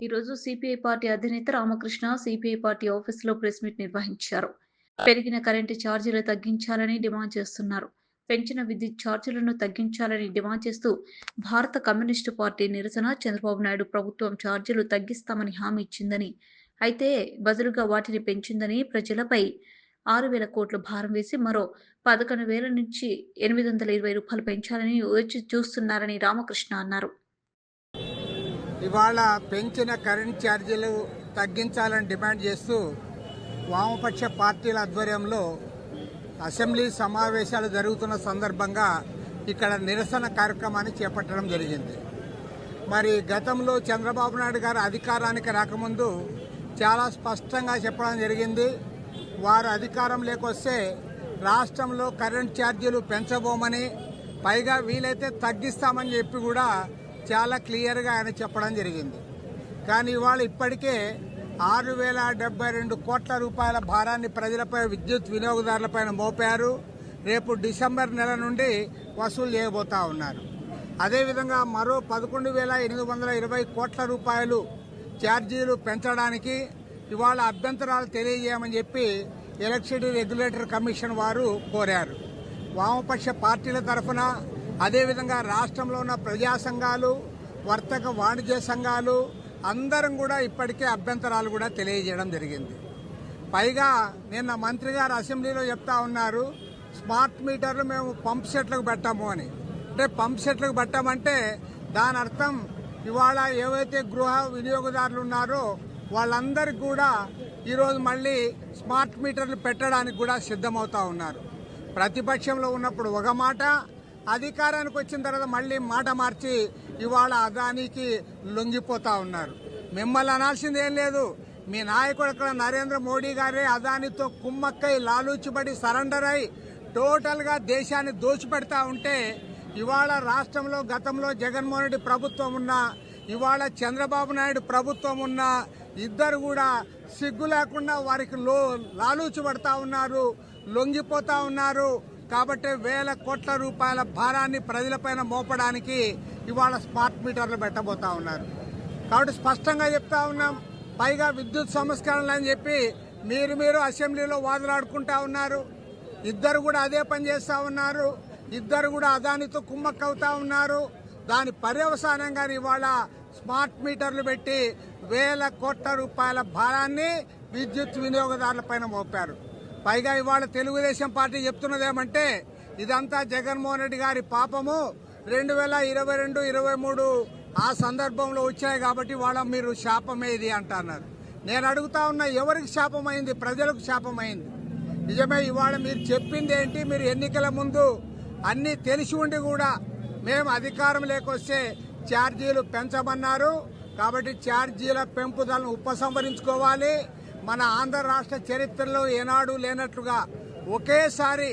ఈరోజు CPI party అధినేత Ramakrishna CPI party ఆఫీసులో ప్రెస్ మీట్ నిర్వహించారు. పెరిగిన కరెంటు ఛార్జీలు తగ్గించాలని డిమాండ్ చేస్తున్నారు. పెంచిన విద్యుత్ ఛార్జీలను తగ్గించాలని డిమాండ్ చేస్తూ భారత కమ్యూనిస్టు పార్టీ నిరసన చంద్రబాబు నాయుడు ప్రభుత్వం ఛార్జీలు తగ్గిస్తామని హామీ ఇచ్చిందని అయితే బదులుగా వాటిని పెంచిందని ప్రజలపై ఆరు వేల కోట్ల భారం వేసి మరో పదకొండు వేల నుంచి ఎనిమిది వందల ఇరవై రూపాయలు పెంచాలని యోచి చూస్తున్నారని రామకృష్ణ అన్నారు. ఇవాళ పెంచిన కరెంట్ ఛార్జీలు తగ్గించాలని డిమాండ్ చేస్తూ వామపక్ష పార్టీల ఆధ్వర్యంలో అసెంబ్లీ సమావేశాలు జరుగుతున్న సందర్భంగా ఇక్కడ నిరసన కార్యక్రమాన్ని చేపట్టడం జరిగింది. మరి గతంలో చంద్రబాబు నాయుడు గారు అధికారానికి రాకముందు చాలా స్పష్టంగా చెప్పడం జరిగింది. వారు అధికారం లేకొస్తే రాష్ట్రంలో కరెంట్ ఛార్జీలు పెంచబోమని పైగా వీలైతే తగ్గిస్తామని చెప్పి కూడా చాలా క్లియర్గా ఆయన చెప్పడం జరిగింది. కానీ ఇవాళ ఇప్పటికే ఆరు వేల డెబ్బై రెండు కోట్ల రూపాయల భారాన్ని ప్రజలపై విద్యుత్ వినియోగదారులపైన మోపారు. రేపు డిసెంబర్ నెల నుండి వసూలు చేయబోతా ఉన్నారు. అదేవిధంగా మరో పదకొండు వేల ఎనిమిది వందల ఇరవై కోట్ల రూపాయలు ఛార్జీలు పెంచడానికి ఇవాళ అభ్యంతరాలు తెలియజేయమని చెప్పి ఎలక్ట్రిసిటీ రెగ్యులేటర్ కమిషన్ వారు కోరారు. వామపక్ష పార్టీల తరఫున అదేవిధంగా రాష్ట్రంలో ఉన్న ప్రజా సంఘాలు వర్తక వాణిజ్య సంఘాలు అందరం కూడా ఇప్పటికే అభ్యంతరాలు కూడా తెలియజేయడం జరిగింది. పైగా నిన్న మంత్రి గారు అసెంబ్లీలో చెప్తా ఉన్నారు స్మార్ట్ మీటర్లు మేము పంప్ సెట్లకు పెట్టాము అని. అంటే పంప్ సెట్లకు పెట్టామంటే దాని అర్థం ఇవాళ ఏవైతే గృహ వినియోగదారులు ఉన్నారో వాళ్ళందరికీ కూడా ఈరోజు మళ్ళీ స్మార్ట్ మీటర్లు పెట్టడానికి కూడా సిద్ధమవుతా ఉన్నారు. ప్రతిపక్షంలో ఉన్నప్పుడు ఒక మాట అధికారానికి వచ్చిన తర్వాత మళ్ళీ మాట మార్చి ఇవాళ అదానికి లొంగిపోతా ఉన్నారు. మిమ్మల్ని అనాల్సింది ఏం లేదు. మీ నాయకుడు ఇక్కడ నరేంద్ర మోడీ గారే అదానితో కుమ్మక్కై లాలూచిబడి సరెండర్ అయి టోటల్గా దేశాన్ని దోచిపెడతా ఉంటే ఇవాళ రాష్ట్రంలో గతంలో జగన్మోహన్ రెడ్డి ప్రభుత్వం ఉన్నా ఇవాళ చంద్రబాబు నాయుడు ప్రభుత్వం ఉన్నా ఇద్దరు కూడా సిగ్గు లేకుండా వారికి లో లాలూచిపడతా ఉన్నారు లొంగిపోతా ఉన్నారు. కాబట్టి వేల కోట్ల రూపాయల భారాన్ని ప్రజలపైన మోపడానికి ఇవాళ స్మార్ట్ మీటర్లు పెట్టబోతా ఉన్నారు. కాబట్టి స్పష్టంగా చెప్తా ఉన్నాం పైగా విద్యుత్ సంస్కరణలు అని చెప్పి మీరు మీరు అసెంబ్లీలో వాదులాడుకుంటా ఉన్నారు. ఇద్దరు కూడా అదే పని చేస్తూ ఉన్నారు. ఇద్దరు కూడా అదానితో కుమ్మక్కవుతా ఉన్నారు. దాని పర్యవసానంగా ఇవాళ స్మార్ట్ మీటర్లు పెట్టి వేల కోట్ల రూపాయల భారాన్ని విద్యుత్ వినియోగదారుల పైన మోపారు. పైగా ఇవాళ తెలుగుదేశం పార్టీ చెప్తున్నదేమంటే ఇదంతా జగన్మోహన్ రెడ్డి గారి పాపము. రెండు వేల ఇరవై రెండు ఇరవై మూడు ఆ సందర్భంలో వచ్చాయి కాబట్టి వాళ్ళ మీరు శాపమేది అంటున్నారు. నేను అడుగుతా ఉన్నా ఎవరికి శాపమైంది? ప్రజలకు శాపమైంది. నిజమే ఇవాళ మీరు చెప్పింది ఏంటి? మీరు ఎన్నికల ముందు అన్నీ తెలిసి ఉండి కూడా మేము అధికారం లేకొస్తే ఛార్జీలు పెంచమన్నారు. కాబట్టి ఛార్జీల పెంపుదలను ఉపసంహరించుకోవాలి. మన ఆంధ్ర రాష్ట్ర చరిత్రలో ఏనాడు లేనట్లుగా ఒకేసారి